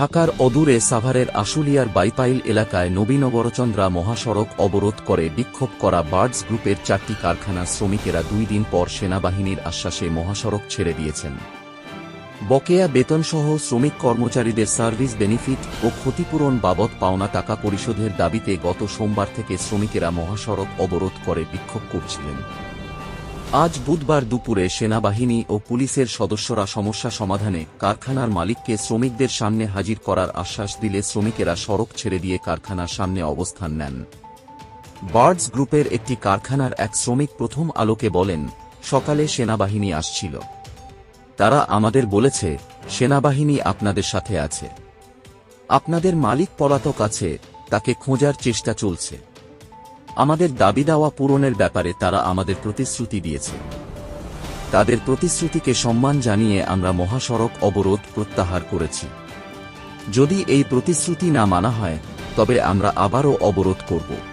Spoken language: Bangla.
ঢাকার অদূরে সাভারের আশুলিয়ার বাইপাইল এলাকায় নবীনগরচন্দ্রা মহাসড়ক অবরোধ করে বিক্ষোভ করা বার্ডস গ্রুপের চারটি কারখানার শ্রমিকেরা দুই দিন পর সেনাবাহিনীর আশ্বাসে মহাসড়ক ছেড়ে দিয়েছেন। বকেয়া বেতনসহ শ্রমিক কর্মচারীদের সার্ভিস বেনিফিট ও ক্ষতিপূরণ বাবদ পাওনা টাকা পরিশোধের দাবিতে গত সোমবার থেকে শ্রমিকেরা মহাসড়ক অবরোধ করে বিক্ষোভ করছিলেন। আজ বুধবার দুপুরে সেনাবাহিনী ও পুলিশের সদস্যরা সমস্যা সমাধানে কারখানার মালিককে শ্রমিকদের সামনে হাজির করার আশ্বাস দিলে শ্রমিকেরা সড়ক ছেড়ে দিয়ে কারখানার সামনে অবস্থান নেন। বার্ডস গ্রুপের একটি কারখানার এক শ্রমিক প্রথম আলোকে বলেন, সকালে সেনাবাহিনী আসছিল। তারা আমাদের বলেছে, সেনাবাহিনী আপনাদের সাথে আছে। আপনাদের মালিক পলাতক আছে, তাকে খোঁজার চেষ্টা চলছে। আমাদের দাবি দাওয়া পূরণের ব্যাপারে তারা আমাদের প্রতিশ্রুতি দিয়েছে। তাদের প্রতিশ্রুতিকে সম্মান জানিয়ে আমরা মহাসড়ক অবরোধ প্রত্যাহার করেছি। যদি এই প্রতিশ্রুতি না মানা হয়, তবে আমরা আবারও অবরোধ করব।